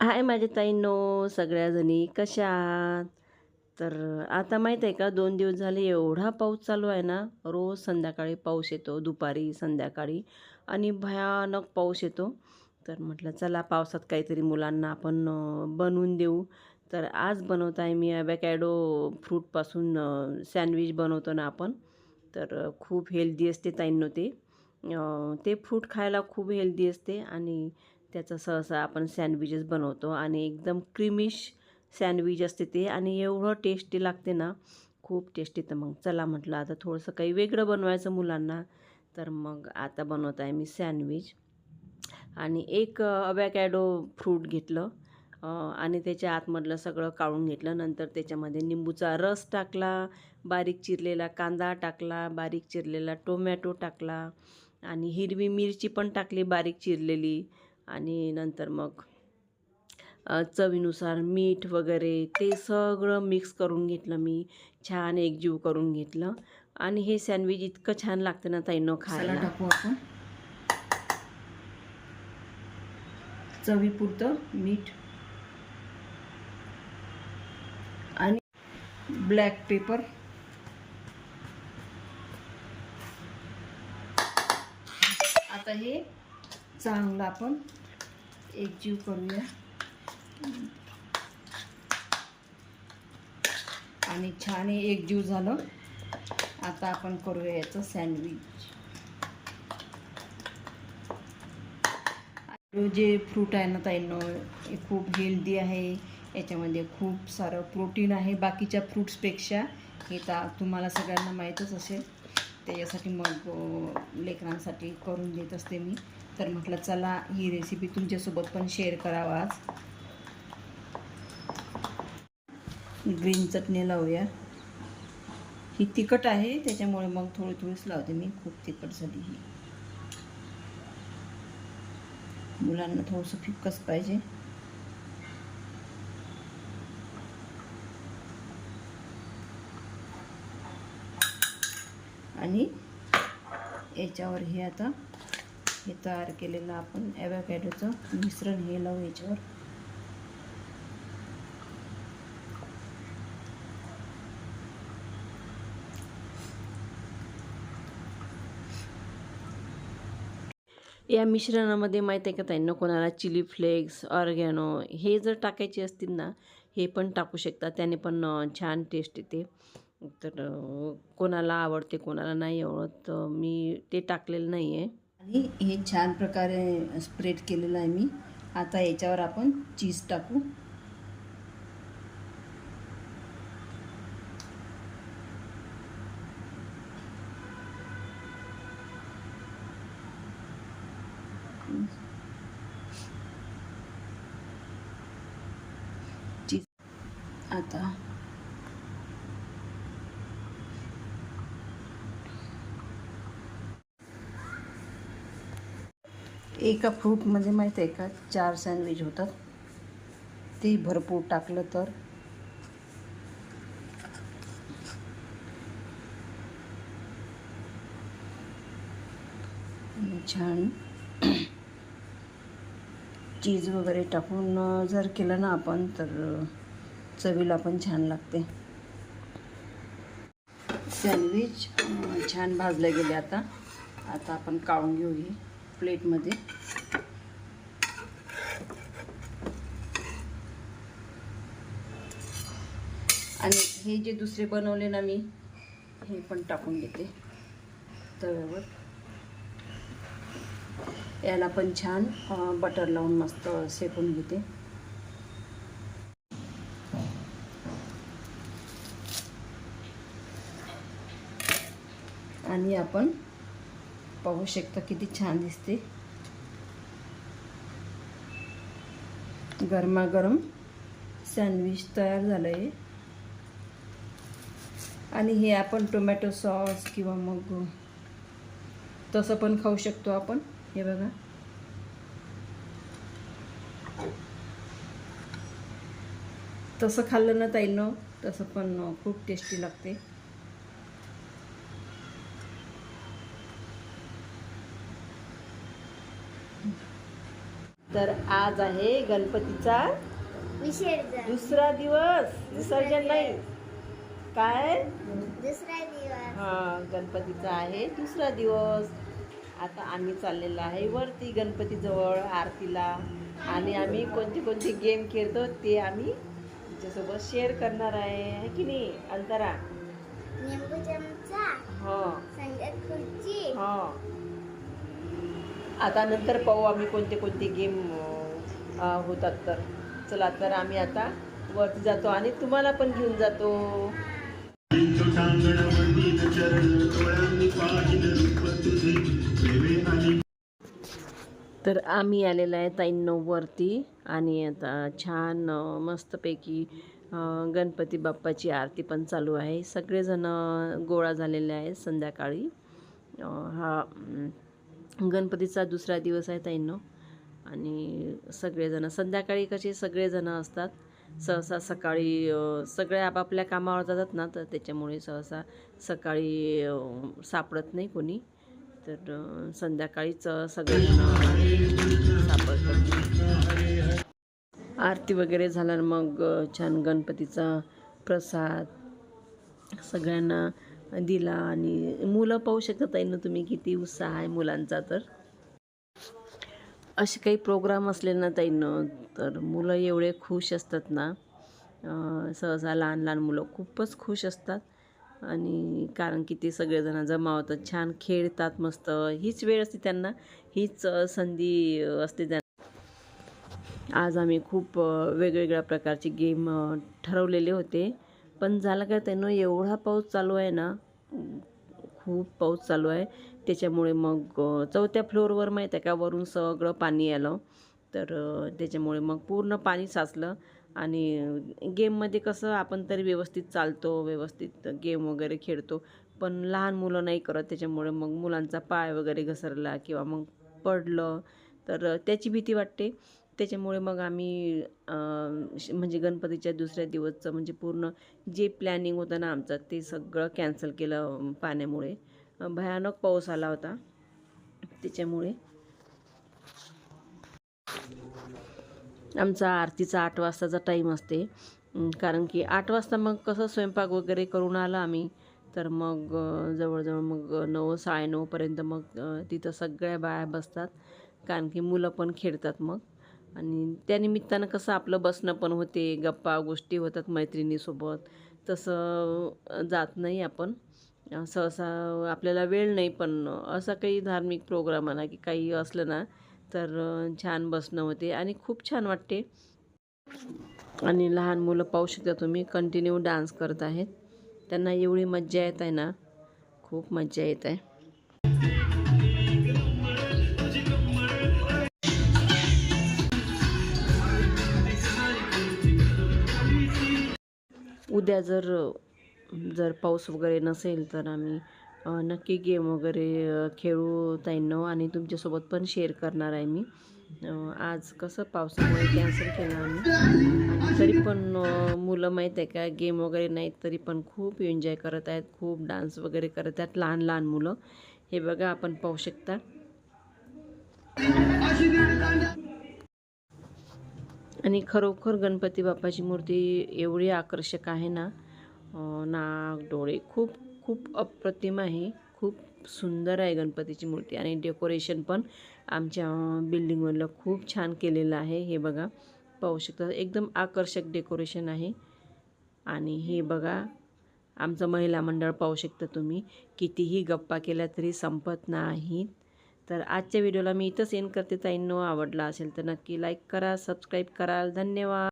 हाय माझ्या ताईंनो सगळ्याजणी कशा आहात? तर आता माहीत आहे का दोन दिवस झाले एवढा पाऊस चालू आहे ना रोज संध्याकाळी पाऊस येतो दुपारी संध्याकाळी आणि भयानक पाऊस येतो. तर म्हटलं चला पावसात काहीतरी मुलांना आपण बनवून देऊ. तर आज बनवत आहे मी ॲबॅकॅडो फ्रूटपासून सँडविच बनवतो ना आपण. तर खूप हेल्दी असते ताईंनो ते. ते फ्रूट खायला खूप हेल्दी असते आणि त्याचं सहसा आपण सँडविचेस बनवतो आणि एकदम क्रिमिश सँडविच असते ते आणि एवढं टेस्टी लागते ना खूप टेस्टी तर मग चला म्हटलं आता थोडंसं काही वेगळं बनवायचं मुलांना तर मग आता बनवत आहे मी सँडविच आणि एक अवॅकॅडो फ्रूट घेतलं आणि त्याच्या आतमधलं सगळं काढून घेतलं. नंतर त्याच्यामध्ये निंबूचा रस टाकला बारीक चिरलेला कांदा टाकला बारीक चिरलेला टोमॅटो टाकला आणि हिरवी मिरची पण टाकली बारीक चिरलेली. आणि नंतर मग चवीनुसार मीठ वगैरे ते सगळं मिक्स करून घेतलं मी. छान एकजीव करून घेतलं. आणि हे सँडविच इतकं छान लागतं ना ताईनं खायला. टाकू आपण. चवीपुरतं मीठ. आणि ब्लॅक पेपर. आता हे चांगलं आपण एकजीव करूया आणि छान एक एकजीव झालं. आता आपण करूया याचं सँडविच जे फ्रूट आहे ना ताईंनो हे खूप हेल्दी आहे. याच्यामध्ये खूप सारं प्रोटीन आहे. बाकीच्या फ्रूट्सपेक्षा हे तर तुम्हाला सगळ्यांना माहीतच असेल. त्याच्यासाठी मग लेकरांसाठी करून देत असते मी. तर म्हटलं चला ही रेसिपी तुमच्यासोबत पण शेअर करावा आज. ग्रीन चटणी लावूया. ही तिखट आहे त्याच्यामुळे मग थोडी थोडीच लावते मी. खूप तिखट झाली ही. मुलांना थोडंसं फिक्कच पाहिजे. आणि याच्यावर हे आता हे तयार केलेलं आपण ॲव्हॅकॅडोचं मिश्रण हे लावू याच्यावर. या मिश्रणामध्ये माहीत आहे का ताईंना कोणाला चिली फ्लेक्स ऑर्गॅनो हे जर टाकायचे असतील ना हे पण टाकू शकता. त्याने पण छान टेस्ट येते. तर कोणाला आवडते कोणाला नाही आवडत मी ते टाकलेलं नाही आहे हे छान प्रकारे स्प्रेड केलेलं आहे मी. आता याच्यावर आपण चीज़ टाकू. आता एका फ्रूटमध्ये माहीत आहे का चार सँडविच होतात. ते भरपूर टाकलं तर. छान. चीज वगैरे टाकून जर केलं ना आपण तर चवीला पण छान लागते. सँडविच छान भाजले गेले आता. आता आपण काढून घेऊ प्लेटमध्ये. आणि हे जे दुसरे बनवले ना मी हे पण टाकून देते तव्यावर. याला पण छान बटर लावून मस्त शेकून घेते. आणि आपण पाहू शकता किती छान दिसते. गरमागरम सँडविच तयार झालं आहे आणि हे आपण टोमॅटो सॉस किंवा मग तसं पण खाऊ शकतो आपण. हे बघा. तसं खाल्लं ना ताईनं तसं पण खूप टेस्टी लागते. तर आज आहे गणपतीचा विसर्जन दुसरा दिवस. विसर्जन नाही. काय? दुसरा दिवस. हा गणपतीचा आहे दुसरा दिवस. आता आम्ही चाललेलो आहे वरती गणपतीजवळ आरतीला. आणि आम्ही कोणते कोणते गेम खेळतो ते आम्ही तुमच्यासोबत शेअर करणार आहे. की नाही अंतरा? हो. हो. आता नंतर पाहू आम्ही कोणते कोणते गेम होतात तर. चला तर आम्ही आता वरती जातो आणि तुम्हाला पण घेऊन जातो. तर आम्ही आलेलो आहे ताईंनो वरती आणि आता छान मस्तपैकी गणपती बाप्पाची आरती पण चालू आहे. सगळेजण गोळा झालेले आहेत संध्याकाळी. हा गणपतीचा दुसरा दिवस आहे ताईंनो. आणि सगळेजणं संध्याकाळी कसे सगळेजणं असतात सहसा सकाळी सगळे आपापल्या कामावर जातात ना तर त्याच्यामुळे सहसा सकाळी सापडत नाही कोणी. तर संध्याकाळीच सगळेजण सापडतात. आरती वगैरे झाल्यावर मग छान गणपतीचा प्रसाद सगळ्यांना दिला आणि मुलं पाहू शकतात आहे ना तुम्ही किती उत्साह आहे मुलांचा तर. असे काही प्रोग्राम असले ना ताईनं तर मुलं एवढे खुश असतात ना. सहसा लहान लहान मुलं खूपच खुश असतात. आणि कारण की ते सगळेजण जमा होतात छान खेळतात मस्त. हीच वेळ असते त्यांना हीच संधी असते त्यांना. आज आम्ही खूप वेगवेगळ्या प्रकारचे गेम ठरवलेले होते. पण झालं काय त्यानं एवढा पाऊस चालू आहे ना खूप पाऊस चालू आहे. त्याच्यामुळे मग चौथ्या फ्लोअरवर माहीत आहे का वरून सगळं पाणी आलं. तर त्याच्यामुळे मग पूर्ण पाणी साचलं. आणि गेममध्ये कसं आपण तरी व्यवस्थित चालतो व्यवस्थित गेम वगैरे खेळतो. पण लहान मुलं नाही करत त्याच्यामुळे मग मुलांचा पाय वगैरे घसरला किंवा मग पडलं. तर त्याची भीती वाटते. त्याच्यामुळे मग आम्ही श- म्हणजे गणपतीच्या दुसऱ्या दिवसचं म्हणजे पूर्ण जे प्लॅनिंग होतं ना आमचं ते सगळं कॅन्सल केलं पाण्यामुळे. भयानक पाऊस आला होता. त्याच्यामुळे आमचा आरतीचा आठ वाजताचा टाईम असते. कारण की आठ वाजता मग कसं स्वयंपाक वगैरे करून आलं आम्ही तर मग जवळजवळ मग नऊ साडेनऊपर्यंत मग तिथं सगळ्या बाया बसतात. कारण की मुलं पण खेळतात मग. आणि त्यानिमित्तानं कसं आपलं बसणं पण होते गप्पा गोष्टी होतात मैत्रिणीसोबत. तसं जात नाही आपण. सहसा आपल्याला वेळ नाही पण असा काही धार्मिक प्रोग्राम म्हणा की काही असलं ना तर छान बसणं होते आणि खूप छान वाटते. आणि लहान मुलं पाहू शकता तुम्ही कंटिन्यू डान्स करत आहेत. त्यांना एवढी मज्जा येत आहे ना खूप मज्जा येत आहे. उद्या जर जर पाऊस वगैरे नसेल तर आम्ही नक्की गेम वगैरे खेळू ताईंनो आणि तुमच्यासोबत पण शेअर करणार आहे मी. आज कसं पावसामुळे कॅन्सल केलं आम्ही. तरी पण मुलं माहीत आहे का गेम वगैरे नाहीत तरी पण खूप एन्जॉय करत आहेत खूप डान्स वगैरे करत आहेत लहान लहान मुलं. हे बघा आपण पाहू शकता. आणि खरोखर गणपती बाप्पाची मूर्ती एवढी आकर्षक आहे ना नाक डोळे खूप खूप अप्रतिम आहे. खूप सुंदर आहे गणपतीची मूर्ती आणि डेकोरेशन पण आमच्या बिल्डिंगमधलं खूप छान केलेलं आहे. हे बघा पाहू शकता एकदम आकर्षक डेकोरेशन आहे. आणि हे बघा आमचं महिला मंडळ पाहू शकता तुम्ही कितीही गप्पा केल्या तरी संपत नाहीत तर आजच्या व्हिडिओला मी इथंच एंड करते. ताईंनो आवडला असेल तर नक्की लाईक करा सबस्क्राईब कराल धन्यवाद.